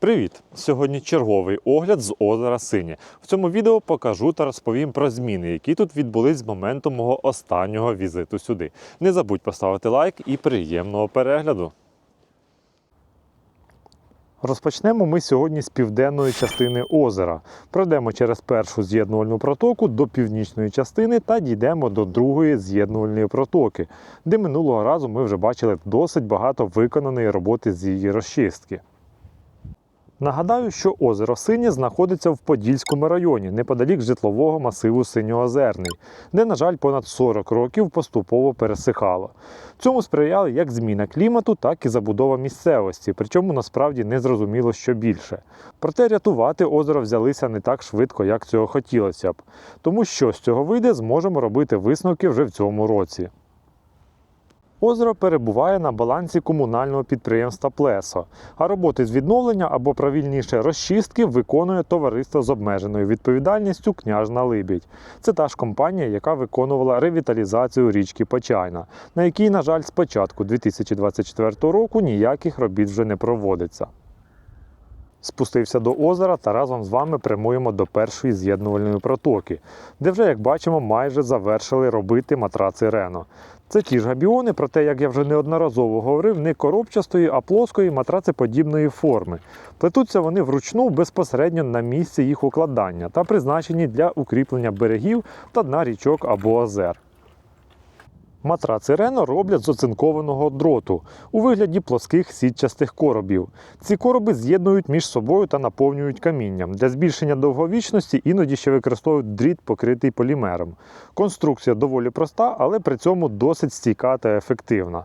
Привіт! Сьогодні черговий огляд з озера Синє. В цьому відео покажу та розповім про зміни, які тут відбулись з моменту мого останнього візиту сюди. Не забудь поставити лайк і приємного перегляду. Розпочнемо ми сьогодні з південної частини озера. Пройдемо через першу з'єднувальну протоку до північної частини та дійдемо до другої з'єднувальної протоки, де минулого разу ми вже бачили досить багато виконаної роботи з її розчистки. Нагадаю, що озеро Синє знаходиться в Подільському районі, неподалік житлового масиву Синьоозерний, де, на жаль, понад 40 років поступово пересихало. Цьому сприяли як зміна клімату, так і забудова місцевості, причому насправді не зрозуміло, що більше. Проте рятувати озеро взялися не так швидко, як цього хотілося б. Тому що з цього вийде, зможемо робити висновки вже в цьому році. Озеро перебуває на балансі комунального підприємства Плесо, а роботи з відновлення або правильніше розчистки виконує товариство з обмеженою відповідальністю Княжна Либідь. Це та ж компанія, яка виконувала ревіталізацію річки Почайна, на якій, на жаль, з початку 2024 року ніяких робіт вже не проводиться. Спустився до озера та разом з вами прямуємо до першої з'єднувальної протоки, де вже, як бачимо, майже завершили робити матраци Рено. Це ті ж габіони, проте, як я вже неодноразово говорив, не коробчастої, а плоскої матрацеподібної форми. Плетуться вони вручну безпосередньо на місці їх укладання та призначені для укріплення берегів та дна річок або озер. Матраци Рено роблять з оцинкованого дроту у вигляді плоских сітчастих коробів. Ці короби з'єднують між собою та наповнюють камінням. Для збільшення довговічності іноді ще використовують дріт, покритий полімером. Конструкція доволі проста, але при цьому досить стійка та ефективна.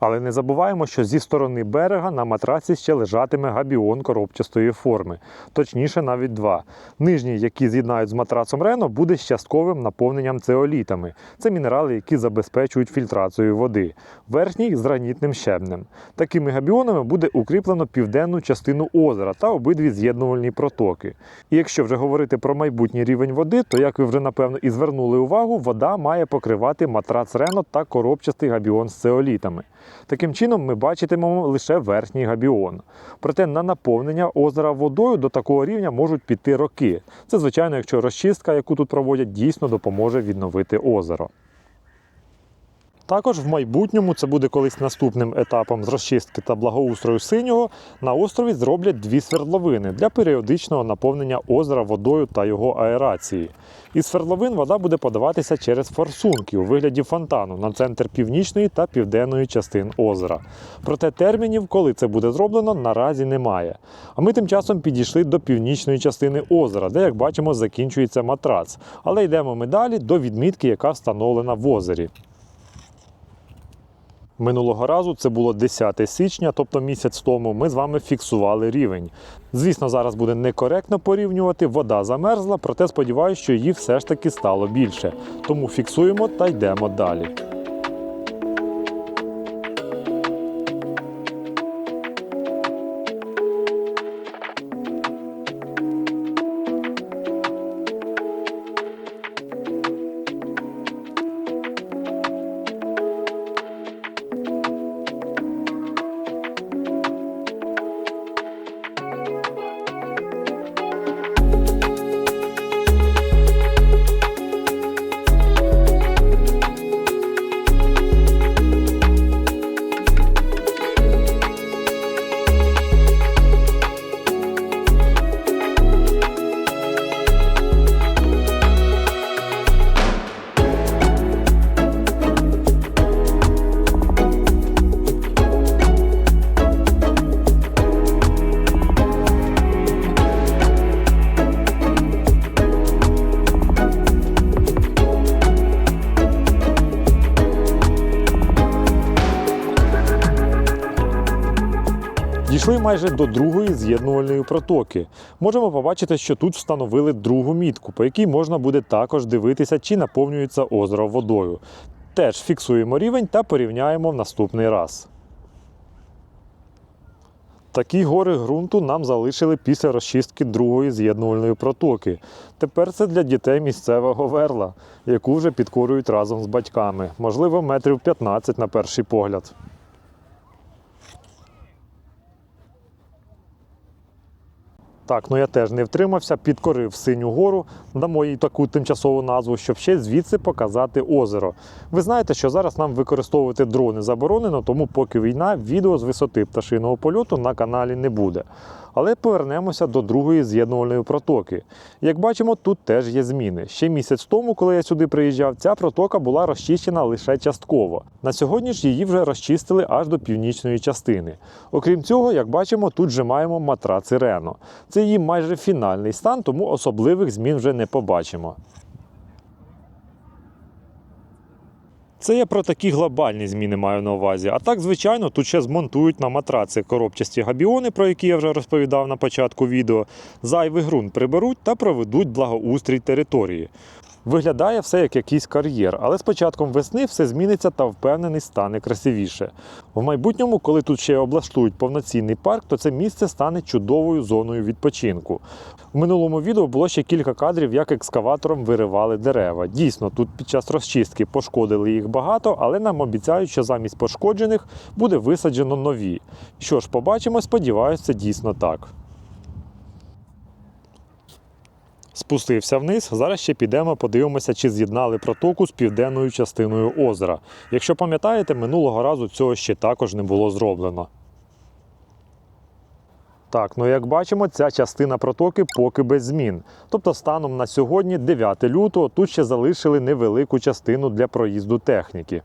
Але не забуваємо, що зі сторони берега на матраці ще лежатиме габіон коробчастої форми, точніше навіть два. Нижній, який з'єднають з матрацом Рено, буде з частковим наповненням цеолітами. Це мінерали, які забезпечують фільтрацію води. Верхній з гранітним щебнем. Такими габіонами буде укріплено південну частину озера та обидві з'єднувальні протоки. І якщо вже говорити про майбутній рівень води, то як ви вже напевно і звернули увагу, вода має покривати матрац Рено та коробчастий габіон з цеолітами. Таким чином, ми бачитимемо лише верхній габіон. Проте на наповнення озера водою до такого рівня можуть піти роки. Це, звичайно, якщо розчистка, яку тут проводять, дійсно допоможе відновити озеро. Також в майбутньому це буде колись наступним етапом з розчистки та благоустрою синього. На острові зроблять дві свердловини для періодичного наповнення озера водою та його аерації. Із свердловин вода буде подаватися через форсунки у вигляді фонтану на центр північної та південної частин озера. Проте термінів, коли це буде зроблено, наразі немає. А ми тим часом підійшли до північної частини озера, де, як бачимо, закінчується матрац. Але йдемо ми далі до відмітки, яка встановлена в озері. Минулого разу це було 10 січня, тобто місяць тому, ми з вами фіксували рівень. Звісно, зараз буде некоректно порівнювати, вода замерзла, проте сподіваюся, що її все ж таки стало більше. Тому фіксуємо та йдемо далі. Дійшли майже до другої з'єднувальної протоки. Можемо побачити, що тут встановили другу мітку, по якій можна буде також дивитися, чи наповнюється озеро водою. Теж фіксуємо рівень та порівняємо в наступний раз. Такі гори ґрунту нам залишили після розчистки другої з'єднувальної протоки. Тепер це для дітей місцевого верла, яку вже підкорюють разом з батьками. Можливо, метрів 15 на перший погляд. Так, ну я теж не втримався, підкорив синю гору, дамо їй таку тимчасову назву, щоб ще звідси показати озеро. Ви знаєте, що зараз нам використовувати дрони заборонено, тому поки війна, відео з висоти пташиного польоту на каналі не буде. Але повернемося до другої з'єднувальної протоки. Як бачимо, тут теж є зміни. Ще місяць тому, коли я сюди приїжджав, ця протока була розчищена лише частково. На сьогодні ж її вже розчистили аж до північної частини. Окрім цього, як бачимо, тут вже маємо матраци Рено. Це її майже фінальний стан, тому особливих змін вже не побачимо. Це я про такі глобальні зміни маю на увазі. А так, звичайно, тут ще змонтують на матраци коробчасті габіони, про які я вже розповідав на початку відео. Зайвий ґрунт приберуть та проведуть благоустрій території. Виглядає все як якийсь кар'єр, але з початком весни все зміниться та впевнений стане красивіше. В майбутньому, коли тут ще облаштують повноцінний парк, то це місце стане чудовою зоною відпочинку. У минулому відео було ще кілька кадрів, як екскаватором виривали дерева. Дійсно, тут під час розчистки пошкодили їх багато, але нам обіцяють, що замість пошкоджених буде висаджено нові. Що ж, побачимо, сподіваюся, це дійсно так. Спустився вниз. Зараз ще підемо, подивимося, чи з'єднали протоку з південною частиною озера. Якщо пам'ятаєте, минулого разу цього ще також не було зроблено. Так, ну як бачимо, ця частина протоки поки без змін. Тобто, станом на сьогодні, 9 лютого, тут ще залишили невелику частину для проїзду техніки.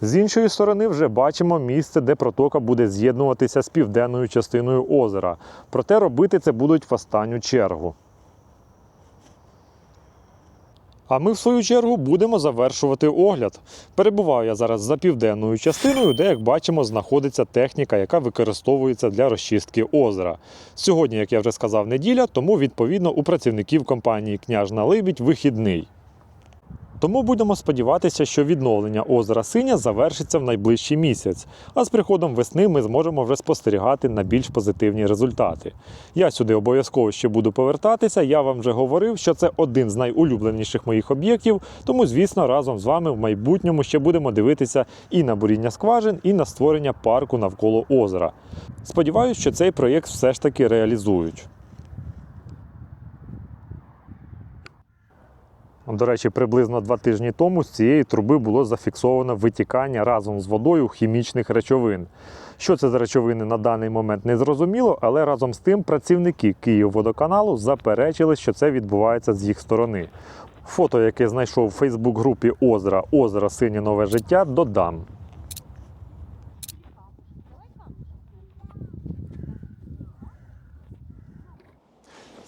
З іншої сторони вже бачимо місце, де протока буде з'єднуватися з південною частиною озера. Проте робити це будуть в останню чергу. А ми, в свою чергу, будемо завершувати огляд. Перебуваю я зараз за південною частиною, де, як бачимо, знаходиться техніка, яка використовується для розчистки озера. Сьогодні, як я вже сказав, неділя, тому відповідно у працівників компанії Княжна Либідь вихідний. Тому будемо сподіватися, що відновлення озера Синя завершиться в найближчий місяць, а з приходом весни ми зможемо вже спостерігати на більш позитивні результати. Я сюди обов'язково ще буду повертатися. Я вам вже говорив, що це один з найулюбленіших моїх об'єктів. Тому, звісно, разом з вами в майбутньому ще будемо дивитися і на буріння скважин, і на створення парку навколо озера. Сподіваюсь, що цей проєкт все ж таки реалізують. До речі, приблизно два тижні тому з цієї труби було зафіксовано витікання разом з водою хімічних речовин. Що це за речовини на даний момент не зрозуміло, але разом з тим працівники Київводоканалу заперечили, що це відбувається з їх сторони. Фото, яке знайшов в Фейсбук-групі Озера Озера Синє нове життя, додам.